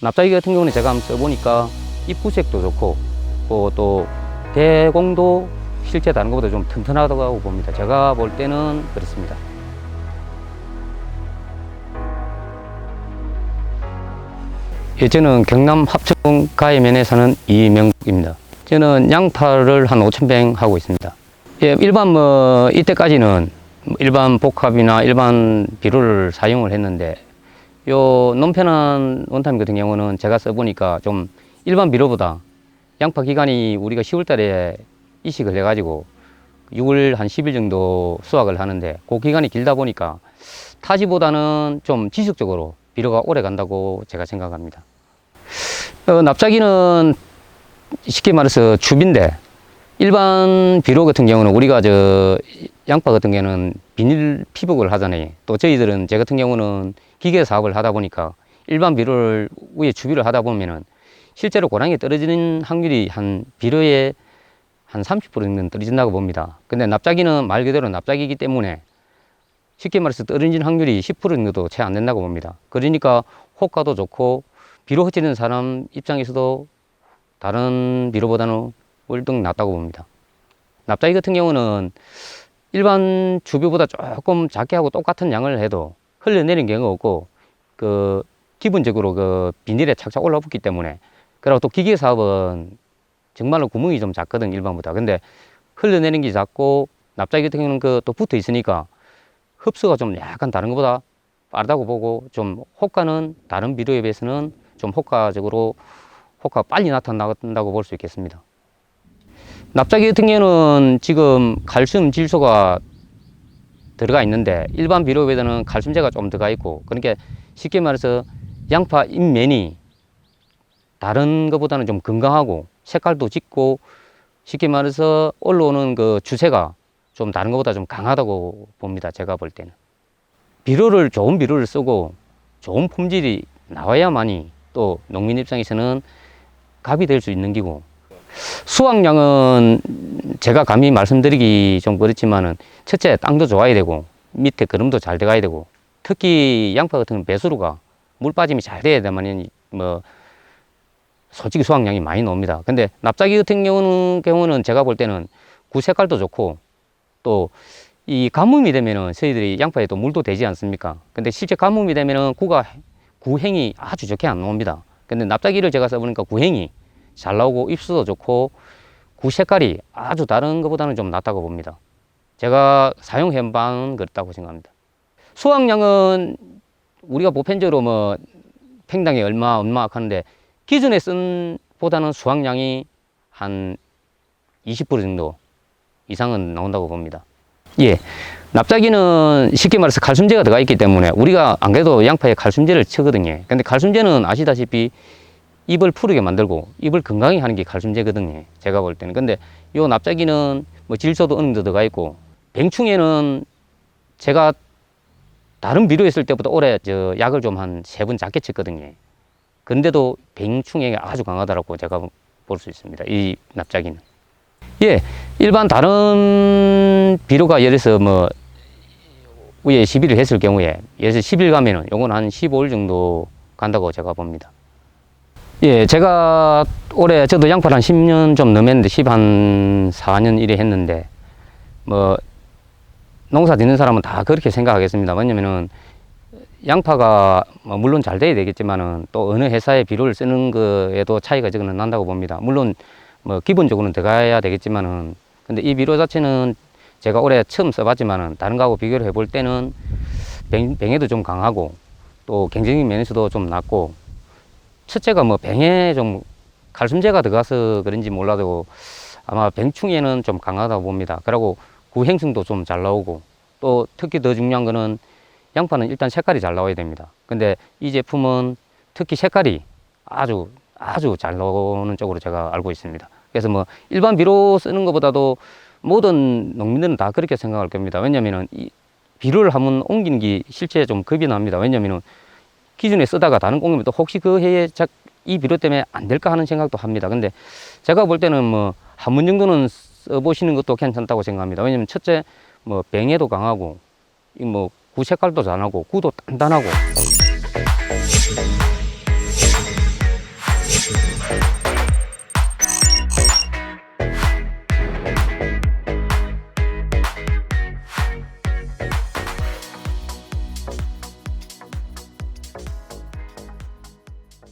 납작이 같은 경우는 제가 한번 써보니까 입구색도 좋고 어, 또 대공도 실제 다른 것보다 좀 튼튼하다고 봅니다. 제가 볼 때는 그렇습니다. 예, 저는 경남 합천 가해면에 사는 이명국입니다. 저는 양파를 한 5,000평 하고 있습니다. 예, 일반 뭐 이때까지는 일반 복합이나 일반 비료를 사용을 했는데 요 논편한 원타임 같은 경우는 제가 써보니까 좀 일반 비료보다 양파 기간이 우리가 10월 달에 이식을 해가지고 6월 한 10일 정도 수확을 하는데 그 기간이 길다 보니까 타지보다는 좀 지속적으로 비료가 오래 간다고 제가 생각합니다. 어, 납작이는 쉽게 말해서 줍인데 일반 비료 같은 경우는 우리가 저 양파 같은 경우는 비닐 피복을 하잖아요. 또 저희들은 제 같은 경우는 기계 사업을 하다 보니까 일반 비료를 위에 주비를 하다 보면은 실제로 고랑이 떨어지는 확률이 한 비료의 한30% 정도는 떨어진다고 봅니다. 근데 납작이는 말 그대로 납작이기 때문에 쉽게 말해서 떨어지는 확률이 10% 정도도 채 안 된다고 봅니다. 그러니까 효과도 좋고 비료 흩지는 사람 입장에서도 다른 비료보다는 월등 낫다고 봅니다. 납작이 같은 경우는 일반 주비보다 조금 작게 하고 똑같은 양을 해도 흘러내리는 경우가 없고 그 기본적으로 그 비닐에 착착 올라붙기 때문에 그리고 또 기계 사업은 정말로 구멍이 좀 작거든 일반보다 근데 흘러내리는 게 작고 납작이 같은 경우는 그 또 붙어 있으니까 흡수가 좀 약간 다른 것보다 빠르다고 보고 좀 효과는 다른 비료에 비해서는 좀 효과적으로 효과가 빨리 나타난다고 볼 수 있겠습니다. 납작이 같은 경우는 지금 칼슘 질소가 들어가 있는데 일반 비료에는 칼슘제가 좀 들어가 있고 그러니까 쉽게 말해서 양파 잎면이 다른 것보다는 좀 건강하고 색깔도 짙고 쉽게 말해서 올라오는 그 주세가 좀 다른 것보다 좀 강하다고 봅니다. 제가 볼 때는. 비료를 좋은 비료를 쓰고 좋은 품질이 나와야만이 또 농민 입장에서는 갑이 될 수 있는 기고 수확량은 제가 감히 말씀드리기 좀 그렇지만은 첫째 땅도 좋아야 되고 밑에 거름도 잘 들어가야 되고 특히 양파 같은 경우는 배수로가 물 빠짐이 잘 돼야 되면 뭐 솔직히 수확량이 많이 나옵니다. 근데 납작이 같은 경우는 경우는 제가 볼 때는 구 색깔도 좋고 또 이 가뭄이 되면은 저희들이 양파에 또 물도 되지 않습니까? 근데 실제 가뭄이 되면은 구가 구행이 아주 좋게 안 나옵니다. 근데 납작이를 제가 써보니까 구행이 잘 나오고 입수도 좋고 구 색깔이 아주 다른 것보다는 좀 낫다고 봅니다. 제가 사용해본 그렇다고 생각합니다. 수확량은 우리가 보편적으로 뭐 팽당에 얼마 얼마 하는데 기존에 쓴 보다는 수확량이 한 20% 정도 이상은 나온다고 봅니다. 예. 납작이는 쉽게 말해서 칼슘제가 들어가 있기 때문에 우리가 안 그래도 양파에 칼슘제를 치거든요. 근데 칼슘제는 아시다시피 입을 푸르게 만들고 입을 건강히 하는 게 칼슘제거든요. 제가 볼 때는. 근데 요 납작이는 뭐 질소도 어느 정도 들어가 있고 병충해는 제가 다른 비료 했을 때보다 올해 저 약을 좀 한 세 번 작게 쳤거든요. 근데도 병충해가 아주 강하다고 제가 볼 수 있습니다. 이 납작이는. 예, 일반 다른 비료가 예를 들어서 뭐 위에 10일을 했을 경우에 예를 들어서 10일 가면은 요건 한 15일 정도 간다고 제가 봅니다. 예, 제가 올해 저도 양파를 한 10년 좀 넘었는데 10 한 4년 일에 했는데 뭐 농사 짓는 사람은 다 그렇게 생각하겠습니다. 왜냐면은 양파가 뭐 물론 잘 돼야 되겠지만은 또 어느 회사의 비료를 쓰는 거에도 차이가 저는 난다고 봅니다. 물론 뭐 기본적으로는 들어가야 되겠지만은 근데 이 비료 자체는 제가 올해 처음 써봤지만은 다른 거하고 비교를 해볼 때는 병, 병에도 좀 강하고 또 경쟁력 면에서도 좀 낮고 첫째가 뭐 병에 좀 칼슘제가 들어가서 그런지 몰라도 아마 병충해는 좀 강하다고 봅니다. 그리고 구행성도 좀 잘 나오고 또 특히 더 중요한 거는 양파는 일단 색깔이 잘 나와야 됩니다. 근데 이 제품은 특히 색깔이 아주 아주 잘 나오는 쪽으로 제가 알고 있습니다. 그래서 뭐 일반 비료 쓰는 것보다도 모든 농민들은 다 그렇게 생각할 겁니다. 왜냐면은 이 비료를 한번 옮기는 게 실제 좀 겁이 납니다. 왜냐면은 기존에 쓰다가 다른 공급이 또 혹시 그 해에 자- 이 비료 때문에 안 될까 하는 생각도 합니다. 근데 제가 볼 때는 뭐 한 번 정도는 써보시는 것도 괜찮다고 생각합니다. 왜냐면 첫째 뭐 병에도 강하고 이 뭐 구 색깔도 잘하고 구도 단단하고